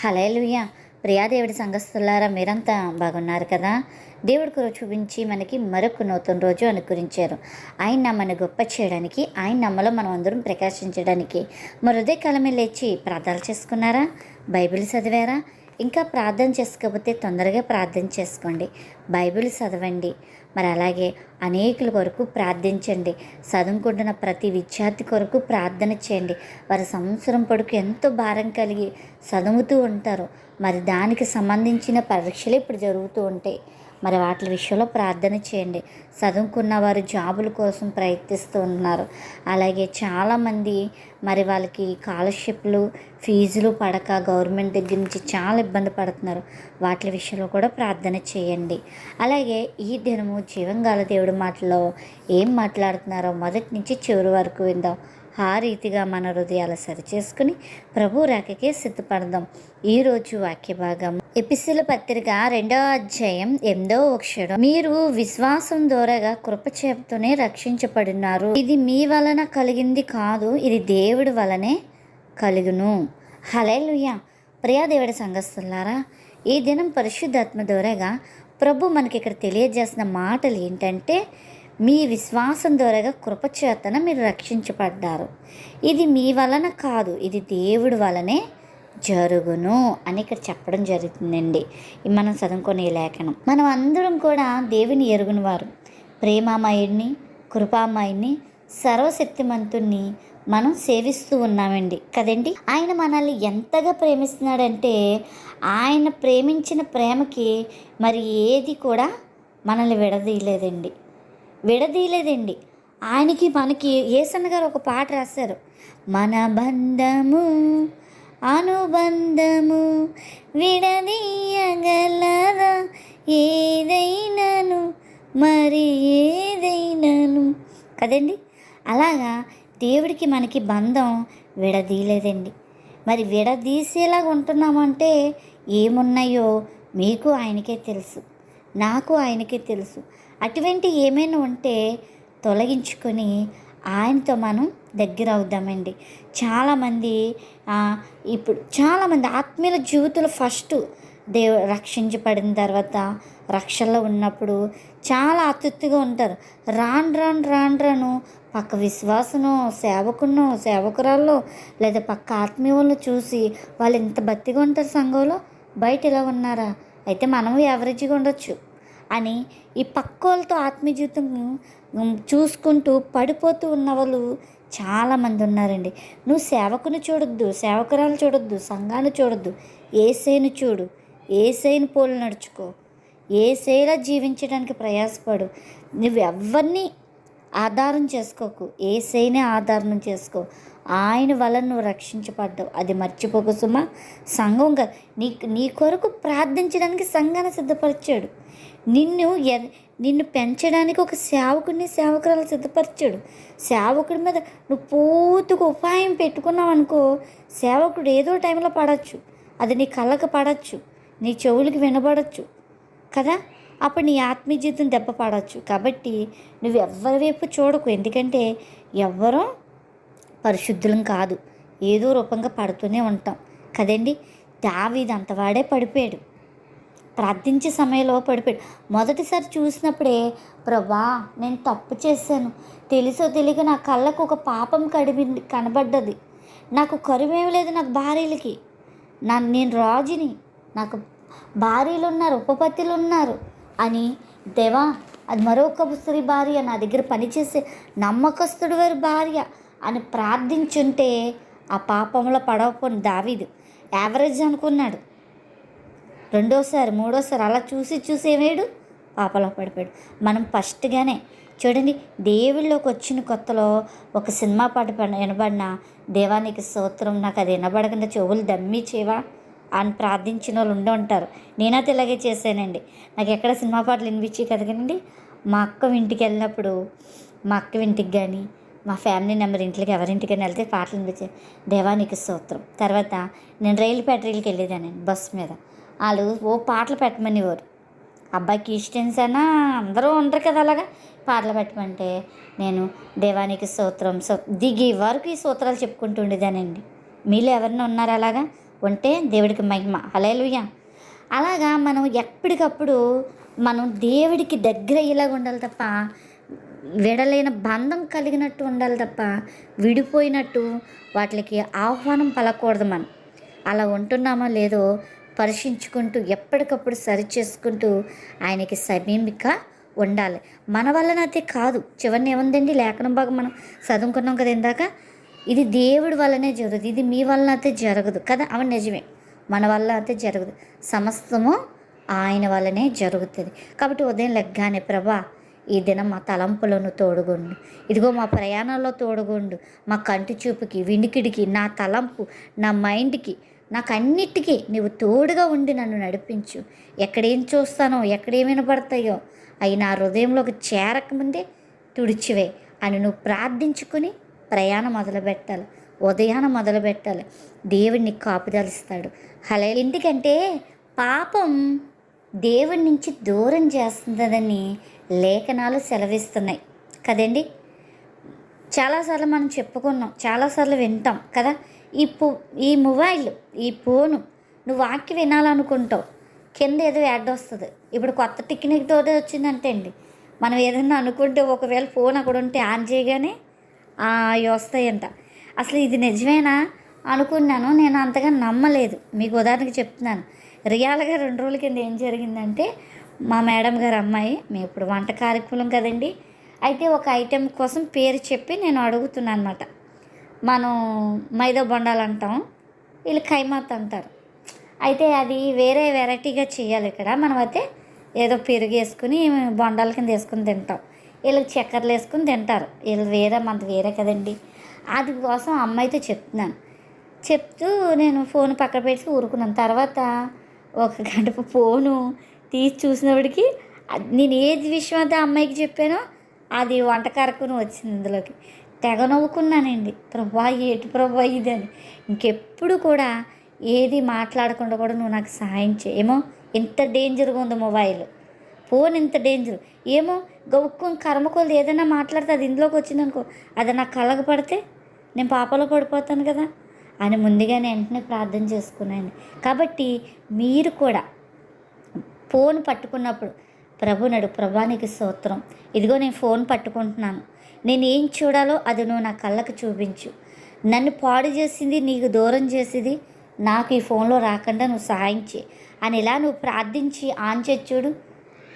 Hallelujah ప్రియాదేవుడి సంఘస్థులారా మీరంతా బాగున్నారు కదా? దేవుడి చూపించి మనకి మరొక నూతన రోజు అనుకరించారు. ఆయన నమ్మని గొప్ప చేయడానికి ఆయన నమ్మలో మనం అందరం ప్రకాశించడానికి. మరుదే ఉదయ కాలమే లేచి ప్రార్థనలు చేసుకున్నారా? బైబిల్ చదివారా? ఇంకా ప్రార్థన చేసుకోకపోతే తొందరగా ప్రార్థన చేసుకోండి. బైబిల్ చదవండి. మరి అలాగే అనేకుల కొరకు ప్రార్థించండి. చదువుకుంటున్న ప్రతి విద్యార్థి కొరకు ప్రార్థన చేయండి. వారి సంవత్సరం పొడుకు ఎంతో భారం కలిగి చదువుతూ ఉంటారు. మరి దానికి సంబంధించిన పరీక్షలు ఇప్పుడు జరుగుతూ ఉంటాయి. మరి వాటి విషయంలో ప్రార్థన చేయండి. చదువుకున్న వారు జాబుల కోసం ప్రయత్నిస్తూ ఉన్నారు. అలాగే చాలామంది మరి వాళ్ళకి స్కాలర్షిప్లు ఫీజులు పడక గవర్నమెంట్ దగ్గర నుంచి చాలా ఇబ్బంది పడుతున్నారు. వాటి విషయంలో కూడా ప్రార్థన చేయండి. అలాగే ఈ దినము జీవంగాల దేవుడి మాటలో ఏం మాట్లాడుతున్నారో మొదటి నుంచి చివరి వరకు విందాం. ఆ రీతిగా మన హృదయాలు సరిచేసుకుని ప్రభు రాకకే సిద్ధపడదాం. ఈరోజు వాక్య భాగం. ఎపిసిల పత్రిక రెండవ అధ్యాయం ఎనిమిదవ అక్షరం మీరు విశ్వాసం ద్వారాగా కృప చేపతోనే రక్షించబడినారు. ఇది మీ వలన కలిగింది కాదు ఇది దేవుడి వలనే కలుగును. హలేలుయ ప్రియా దేవుడి సంఘస్థులారా ఈ దినం పరిశుద్ధాత్మ ద్వారాగా ప్రభు మనకి ఇక్కడ తెలియజేసిన మాటలు ఏంటంటే మీ విశ్వాసం ద్వారా కృపచేతన మీరు రక్షించబడ్డారు. ఇది మీ వలన కాదు ఇది దేవుడి వలనే జరుగును అని ఇక్కడ చెప్పడం జరుగుతుందండి. మనం చదువుకునే లేఖనం. మనం అందరం కూడా దేవుని ఎరుగుని వారు ప్రేమామయుడిని కృపామయుడిని సర్వశక్తిమంతుణ్ణి మనం సేవిస్తూ ఉన్నామండి. కదండి? ఆయన మనల్ని ఎంతగా ప్రేమిస్తున్నాడంటే ఆయన ప్రేమించిన ప్రేమకి మరి ఏది కూడా మనల్ని విడదీయలేదండి. విడదీయలేదండి. ఆయనకి మనకి ఏసన్న గారు ఒక పాట రాశారు. మన బంధము అనుబంధము విడదీయగలరా ఏదైనాను మరి ఏదైనాను? కదండి? అలాగా దేవుడికి మనకి బంధం విడదీయలేదండి. మరి విడదీసేలాగా ఉంటున్నామంటే ఏమున్నాయో మీకు ఆయనకే తెలుసు. నాకు ఆయనకే తెలుసు. అటువంటి ఏమైనా ఉంటే తొలగించుకొని ఆయనతో మనం దగ్గర అవుదామండి. చాలామంది ఇప్పుడు చాలామంది ఆత్మీయుల జీవితంలో ఫస్ట్ దేవు రక్షించబడిన తర్వాత రక్షణలో ఉన్నప్పుడు చాలా అతృప్తిగా ఉంటారు. రాను రాను రాను రాను పక్క విశ్వాసనో సేవకునో సేవకురాల్లో లేదా పక్క ఆత్మీయులను చూసి వాళ్ళు ఇంత బతిగా ఉంటారు సంఘంలో బయట ఇలా ఉన్నారా? అయితే మనం యావరేజ్గా ఉండొచ్చు. అని ఈ పక్కోళ్ళతో ఆత్మీయతం చూసుకుంటూ పడిపోతూ ఉన్న వాళ్ళు చాలామంది ఉన్నారండి. నువ్వు సేవకుని చూడొద్దు సేవకురాలు చూడొద్దు సంఘాన్ని చూడొద్దు. ఏసైను చూడు ఏసైని పోలు నడుచుకో. ఏసైలా జీవించడానికి ప్రయాసపడు. నువ్వెవరిని ఆధారం చేసుకోకు ఏసైనే ఆధారం చేసుకో. ఆయన వల్ల నువ్వు రక్షించబడ్డావు. అది మర్చిపోకు సుమా. సంఘం నీ నీ కొరకు ప్రార్థించడానికి సంఘాన్ని సిద్ధపరిచాడు. నిన్ను ఎ- నిన్ను పెంచడానికి ఒక సేవకుడిని సేవకురాలు సిద్ధపరిచాడు. సేవకుడి మీద నువ్వు పూర్తిగా ఉపాయం పెట్టుకున్నావు అనుకో సేవకుడు ఏదో టైంలో పడవచ్చు అది నీ కళ్ళకు పడవచ్చు నీ చెవులకి వినబడచ్చు. కదా? అప్పుడు నీ ఆత్మీయ జీవితం దెబ్బ పడవచ్చు కాబట్టి నువ్వు ఎవరి వైపు చూడకు. ఎందుకంటే ఎవ్వరూ పరిశుద్ధులం కాదు. ఏదో రూపంగా పడుతూనే ఉంటాం. కదండి? దావీది అంతవాడే పడిపోయాడు. ప్రార్థించే సమయంలో పడిపోయాడు. మొదటిసారి చూసినప్పుడే ప్రభా నేను తప్పు చేశాను. తెలుసో తెలియక నా కళ్ళకు ఒక పాపం కడిమి కనబడ్డది. నాకు కరువేమి లేదు నాకు భార్యలకి. నా నేను రాజుని. నాకు భార్యలు ఉన్నారు ఉపపత్తులు ఉన్నారు అని. దేవా అది మరొక స్త్రీ భార్య నా దగ్గర పనిచేసే నమ్మకస్తుడు వారి భార్య అని ప్రార్థించుంటే ఆ పాపంలో పడవపోని. దావీదు యావరేజ్ అనుకున్నాడు. రెండోసారి మూడోసారి అలా చూసి చూసి ఏమేడు? పాపలో పడిపోయాడు. మనం ఫస్ట్గానే చూడండి దేవుళ్ళలోకి వచ్చిన కొత్తలో ఒక సినిమా పాట పడిన వినబడిన దేవానికి సూత్రం నాకు అది వినబడకుండా చెవులు దమ్మి చేవా అని ప్రార్థించిన వాళ్ళు ఉండి ఉంటారు. నేనైతే ఇలాగే చేశానండి. నాకు ఎక్కడ సినిమా పాటలు వినిపించి కదా మా అక్క ఇంటికి వెళ్ళినప్పుడు మా అక్క ఇంటికి కానీ మా ఫ్యామిలీ నెంబర్ ఇంట్లోకి ఎవరింటికైనా వెళ్తే పాటలు వినిపించే దేవానికి సూత్రం తర్వాత నేను రైలు పెట్రీలకి వెళ్ళేదానండి బస్సు మీద. వాళ్ళు ఓ పాటలు పెట్టమనేవారు. అబ్బాయికి క్రిస్టియన్స్ అయినా అందరూ ఉండరు కదా అలాగా? పాటలు పెట్టమంటే నేను దేవానికి సూత్రం సో దిగి వరకు ఈ సూత్రాలు చెప్పుకుంటూ ఉండేదానండి. మీలో ఎవరైనా ఉన్నారు అలాగా? ఉంటే దేవుడికి మహిమ. హలేలుయ్య అలాగా మనం ఎప్పటికప్పుడు మనం దేవుడికి దగ్గర అయ్యేలాగా ఉండాలి తప్ప విడలేని బంధం కలిగినట్టు ఉండాలి తప్ప విడిపోయినట్టు వాటికి ఆహ్వానం పలకూడదు మనం. అలా ఉంటున్నామో లేదో పరీక్షించుకుంటూ ఎప్పటికప్పుడు సరి చేసుకుంటూ ఆయనకి సమీమిక ఉండాలి. మన వల్లనైతే కాదు. చివరిని ఏముందండి? లేఖనం బాగా మనం చదువుకున్నాం కదా ఇందాక? ఇది దేవుడి వల్లనే జరుగుతుంది. ఇది మీ వలన అయితే జరగదు కదా? అవును నిజమే. మన వల్ల అయితే జరగదు. సమస్తము ఆయన వల్లనే జరుగుతుంది. కాబట్టి ఉదయం లెగ్గానే ప్రభా ఈ దినం మా తలంపులను తోడుగుండు. ఇదిగో మా ప్రయాణంలో తోడుగుండు. మా కంటి చూపుకి వినికిడికి నా తలంపు నా మైండ్కి నాకు అన్నిటికీ నీవు తోడుగా ఉండి నన్ను నడిపించు. ఎక్కడేం చూస్తానో ఎక్కడేం వినపడతాయో అవి నా హృదయంలోకి చేరకముందే తుడిచివే అని నువ్వు ప్రార్థించుకుని ప్రయాణం మొదలుపెట్టాలి. ఉదయాన మొదలుపెట్టాలి. దేవుడిని కాపుదలుస్తాడు హలే ఎందుకంటే పాపం దేవుడి నుంచి దూరం చేస్తుందని లేఖనాలు సెలవిస్తున్నాయి. కదండి? చాలాసార్లు మనం చెప్పుకున్నాం చాలాసార్లు వింటాం కదా? ఈ పో ఈ మొబైల్ ఈ ఫోను నువ్వు వాక్య వినాలనుకుంటావు. కింద ఏదో యాడ్ వస్తుంది. ఇప్పుడు కొత్త టెక్నిక్ తోటే వచ్చిందంటే అండి. మనం ఏదైనా అనుకుంటే ఒకవేళ ఫోన్ అక్కడ ఉంటే ఆన్ చేయగానే అవి వస్తాయంట. అసలు ఇది నిజమేనా? అనుకున్నాను. నేను అంతగా నమ్మలేదు. మీకు ఉదాహరణకి చెప్తున్నాను. రియాల్గా రెండు రోజుల కింద ఏం జరిగిందంటే మా మేడం గారు అమ్మాయి మేము ఇప్పుడు వంట కార్యక్రమం కదండి. అయితే ఒక ఐటెం కోసం పేరు చెప్పి నేను అడుగుతున్నాను అనమాట మనం మైదా బొండాలు అంటాం వీళ్ళు ఖైమాత్ అంటారు. అయితే అది వేరే వెరైటీగా చేయాలి ఇక్కడ. మనం అయితే ఏదో పెరుగు వేసుకుని బొండాల కింద వేసుకుని తింటాం. వీళ్ళకి చక్కెరలు వేసుకుని తింటారు. వీళ్ళు వేరే మనది వేరే కదండి. అది కోసం అమ్మాయితో చెప్తున్నాను. చెప్తూ నేను ఫోన్ పక్కన పెట్టి ఊరుకున్నాను. తర్వాత ఒక గంట ఫోను తీసి చూసినప్పటికి నేను ఏది విషయం అయితే ఆ అమ్మాయికి చెప్పానో అది వంట కారకుని వచ్చింది ఇందులోకి. తెగ నవ్వుకున్నానండి. ప్రభా ఏటి ప్రభా ఇదని ఇంకెప్పుడు కూడా ఏది మాట్లాడకుండా కూడా నువ్వు నాకు సహాయం చేయి. ఏమో ఇంత డేంజర్గా ఉంది మొబైల్. ఫోన్ ఇంత డేంజర్. ఏమో గౌక్కుని కర్మకోలు ఏదైనా మాట్లాడితే అది ఇందులోకి వచ్చిందనుకో అది నాకు కళ్ళకు పడితే నేను పాపలో పడిపోతాను కదా అని ముందుగానే వెంటనే ప్రార్థన చేసుకున్నాను. కాబట్టి మీరు కూడా ఫోన్ పట్టుకున్నప్పుడు ప్రభు నడు ప్రభానికి సూత్రం ఇదిగో నేను ఫోన్ పట్టుకుంటున్నాను. నేను ఏం చూడాలో అది నువ్వు నా కళ్ళకు చూపించు. నన్ను పాడు చేసింది నీకు దూరం చేసింది నాకు ఈ ఫోన్లో రాకుండా నువ్వు సహాయం చేయి. అని ఇలా నువ్వు ప్రార్థించి ఆన్ చేసి చూడు?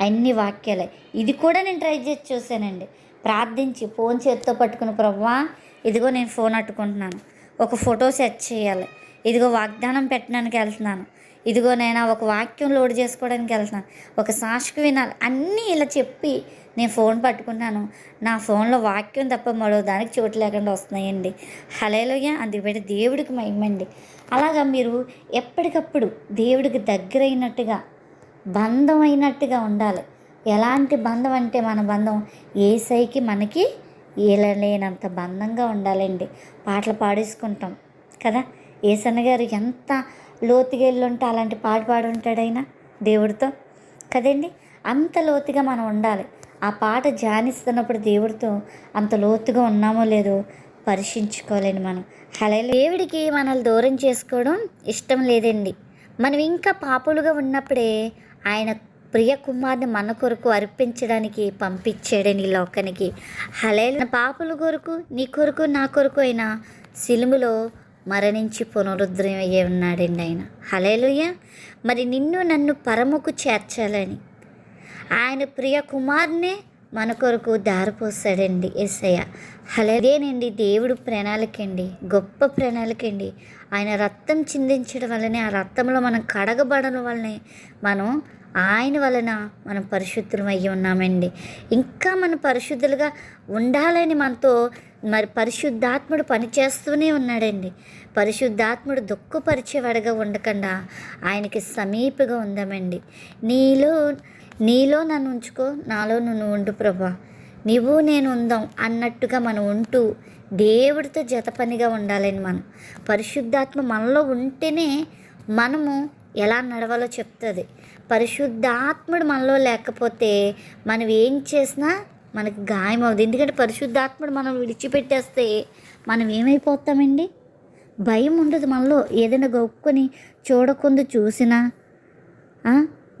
అన్ని వాక్యాలే. ఇది కూడా నేను ట్రై చేసి చూశానండి. ప్రార్థించి ఫోన్ చేతితో పట్టుకుని ప్రవ్వా ఇదిగో నేను ఫోన్ అట్టుకుంటున్నాను. ఒక ఫోటో సెట్ చేయాలి. ఇదిగో వాగ్దానం పెట్టడానికి వెళ్తున్నాను. ఇదిగో నేను ఒక వాక్యం లోడ్ చేసుకోవడానికి వెళ్తున్నాను. ఒక సాక్షికి వినాలి. అన్నీ ఇలా చెప్పి నేను ఫోన్ పట్టుకున్నాను. నా ఫోన్లో వాక్యం తప్ప మరో దానికి చోటు లేకుండా వస్తున్నాయండి. హలేలోయ అందుకు దేవుడికి మహిమండి. అలాగా మీరు ఎప్పటికప్పుడు దేవుడికి దగ్గరైనట్టుగా బంధం అయినట్టుగా ఉండాలి. ఎలాంటి బంధం అంటే మన బంధం ఏసైకి మనకి ఏలలేనంత బంధంగా ఉండాలండి. పాటలు పాడేసుకుంటాం కదా? ఏసన్న గారు ఎంత లోతుగా వెళ్ళుంటే అలాంటి పాట పాడుంటాడైనా దేవుడితో. కదండి? అంత లోతుగా మనం ఉండాలి. ఆ పాట ధ్యానిస్తున్నప్పుడు దేవుడితో అంత లోతుగా ఉన్నామో లేదో పరిశీలించుకోలేని మనం. హలే దేవుడికి మనల్ని దూరం చేసుకోవడం ఇష్టం లేదండి. మనం ఇంకా పాపులుగా ఉన్నప్పుడే ఆయన ప్రియ కుమార్ని మన కొరకు అర్పించడానికి పంపించాడని లోకానికి. హలే పాపుల కొరకు నీ కొరకు నా కొరకు అయిన సిలుములో మరణించి పునరుద్ధరణ అయ్యే ఉన్నాడండి ఆయన. హలేలుయ్య మరి నిన్ను నన్ను పరముకు చేర్చాలని ఆయన ప్రియ కుమార్నే మన కొరకు దారిపోసాడండి ఎస్ఐ అలాగేనండి దేవుడు ప్రణాళికండి గొప్ప ప్రణాళికండి. ఆయన రక్తం చిందించడం వల్లనే ఆ రక్తంలో మనం కడగబడడం వల్లనే మనం ఆయన వలన మనం పరిశుద్ధులం అయ్యి ఉన్నామండి. ఇంకా మనం పరిశుద్ధులుగా ఉండాలని మనతో మరి పరిశుద్ధాత్ముడు పనిచేస్తూనే ఉన్నాడండి. పరిశుద్ధాత్ముడు దుఃఖపరిచేవాడిగా ఉండకుండా ఆయనకి సమీపగా ఉందామండి. నీలో నీలో నన్ను ఉంచుకో నాలో నువ్వు ఉండు ప్రభా. నీవు నేను ఉందాం అన్నట్టుగా మనం ఉంటూ దేవుడితో జత పనిగా ఉండాలని మనం. పరిశుద్ధాత్మ మనలో ఉంటేనే మనము ఎలా నడవాలో చెప్తుంది. పరిశుద్ధాత్ముడు మనలో లేకపోతే మనం ఏం చేసినా మనకు గాయం అవుతుంది ఎందుకంటే పరిశుద్ధాత్ముడు మనం విడిచిపెట్టేస్తే మనం ఏమైపోతామండి? భయం ఉండదు మనలో. ఏదైనా గొప్పని చూడకుండా చూసినా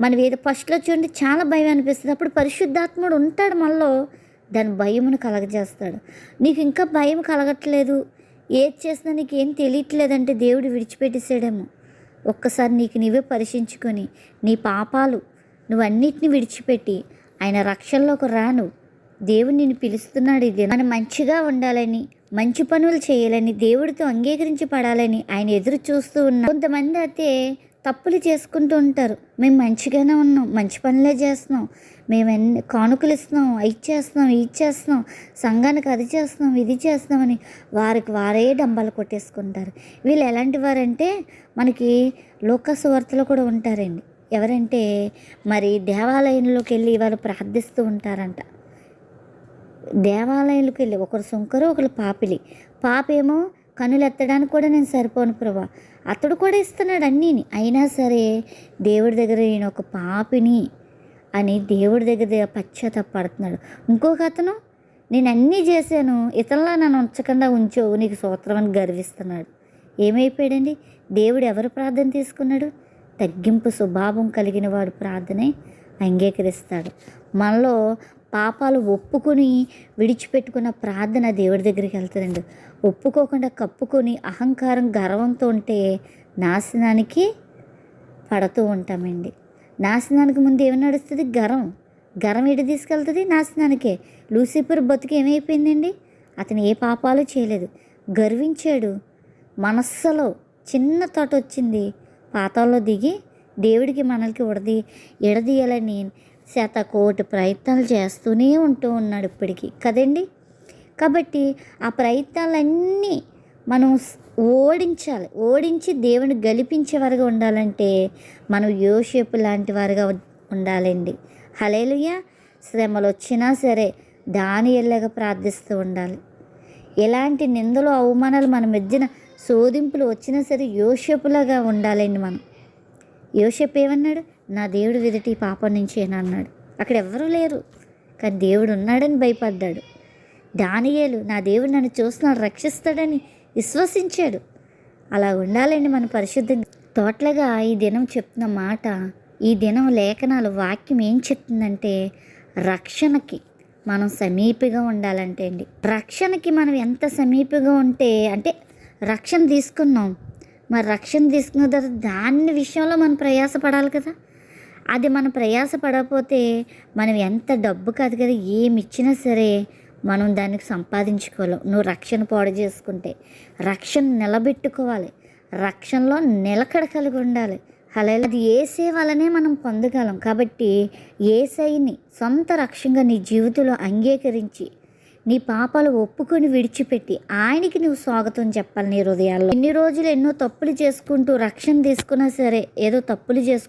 మనం ఏదో ఫస్ట్లో చూడండి చాలా భయం అనిపిస్తుంది. అప్పుడు పరిశుద్ధాత్ముడు ఉంటాడు మనలో దాని భయమును కలగజేస్తాడు. నీకు ఇంకా భయం కలగట్లేదు. ఏది చేసినా నీకు ఏం తెలియట్లేదంటే దేవుడు విడిచిపెట్టేసాడేమో ఒక్కసారి నీకు నీవే పరిశీలించుకొని నీ పాపాలు నువ్వన్నిటిని విడిచిపెట్టి ఆయన రక్షణలోకి రాను. దేవుడు నిన్ను పిలుస్తున్నాడు ఇది మనం మంచిగా ఉండాలని మంచి పనులు చేయాలని దేవుడితో అంగీకరించి పడాలని ఆయన ఎదురు చూస్తూ ఉన్నా కొంతమంది అయితే తప్పులు చేసుకుంటూ ఉంటారు. మేము మంచిగానే ఉన్నాం. మంచి పనులే చేస్తున్నాం. మేము ఎన్ని కానుకలు ఇస్తున్నాం. ఇది చేస్తున్నాం ఇది చేస్తున్నాం సంఘానికి అది చేస్తున్నాం. ఇది చేస్తున్నామని వారికి వారే డంబాలు కొట్టేసుకుంటారు. వీళ్ళు ఎలాంటి వారంటే మనకి లోకసువార్తలు కూడా ఉంటారండి. ఎవరంటే మరి దేవాలయంలోకి వెళ్ళి వాళ్ళు ప్రార్థిస్తూ ఉంటారంట. దేవాలయాలకు వెళ్ళి ఒకరు సుంకరు ఒకరు పాపిలి. పాపేమో కనులు ఎత్తడానికి కూడా నేను సరిపోను ప్రభా. అతడు కూడా ఇస్తున్నాడు అన్నీని. అయినా సరే దేవుడి దగ్గర నేను ఒక పాపిని అని దేవుడి దగ్గర పశ్చాత్తపడుతున్నాడు ఇంకొక అతను నేను అన్నీ చేశాను ఇతరులా నన్ను ఉంచకుండా ఉంచో నీకు సూత్రం అని గర్విస్తున్నాడు. ఏమైపోయాడండి? దేవుడు ఎవరు ప్రార్థన తీసుకున్నాడు? తగ్గింపు స్వభావం కలిగిన వాడు ప్రార్థనే అంగీకరిస్తాడు. మనలో పాపాలు ఒప్పుకొని విడిచిపెట్టుకున్న ప్రార్థన దేవుడి దగ్గరికి వెళ్తుందండి. ఒప్పుకోకుండా కప్పుకొని అహంకారం గర్వంతో ఉంటే నాశనానికి పడుతూ ఉంటామండి. నాశనానికి ముందు ఏమి నడుస్తుంది? గరం గరం ఇటు తీసుకెళ్తుంది? నాశనానికే. లూసిఫర్ బతుకు ఏమైపోయిందండి? అతను ఏ పాపాలు చేయలేదు. గర్వించాడు. మనస్సులో చిన్న తోట వచ్చింది. పాతాల్లో దిగి దేవుడికి మనల్కి ఉడది ఎడదీయాలని శతకోటి ప్రయత్నాలు చేస్తూనే ఉంటూ ఉన్నాడు ఇప్పటికీ. కదండి? కాబట్టి ఆ ప్రయత్నాలన్నీ మనం ఓడించాలి. ఓడించి దేవుని గెలిపించే వారుగా ఉండాలంటే మనం యోషేపు లాంటి వారుగా ఉండాలండి. హలేలుయ శ్రమలు వచ్చినా సరే దాని ఎల్లగా ప్రార్థిస్తూ ఉండాలి. ఎలాంటి నిందలు అవమానాలు మన మధ్యన శోధింపులు వచ్చినా సరే యోషపులాగా ఉండాలండి మనం. యోషపు ఏమన్నాడు? నా దేవుడు విదటి ఈ పాపం నుంచి అని అన్నాడు. అక్కడ ఎవ్వరూ లేరు. కానీ దేవుడు ఉన్నాడని భయపడ్డాడు. దానియేలు నా దేవుడు నన్ను చూస్తున్నాడు రక్షిస్తాడని విశ్వసించాడు. అలా ఉండాలండి మన పరిశుద్ధ తోటలుగా ఈ దినం చెప్తున్న మాట. ఈ దినం లేఖనాలు వాక్యం ఏం చెప్తుందంటే రక్షణకి మనం సమీపగా ఉండాలంటే అండి. రక్షణకి మనం ఎంత సమీపగా ఉంటే అంటే రక్షణ తీసుకున్నాం. మరి రక్షణ తీసుకున్న తర్వాత దాని విషయంలో మనం ప్రయాసపడాలి కదా. అది మనం ప్రయాసపడకపోతే మనం ఎంత డబ్బు కాదు కదా ఏమి ఇచ్చినా సరే మనం దానికి సంపాదించుకోలేం. నువ్వు రక్షణ పాడు చేసుకుంటే రక్షణ నిలబెట్టుకోవాలి. రక్షణలో నిలకడ కలిగి ఉండాలి. అలా అది ఏసే వలనే మనం పొందగలం. కాబట్టి ఏసైని సొంత రక్షంగా నీ జీవితంలో అంగీకరించి నీ పాపాలు ఒప్పుకొని విడిచిపెట్టి ఆయనకి నువ్వు స్వాగతం చెప్పాలి నీ హృదయాల్లో. ఎన్ని రోజులు ఎన్నో తప్పులు చేసుకుంటూ రక్షణ తీసుకున్నా సరే ఏదో తప్పులు చేసుకుంటూ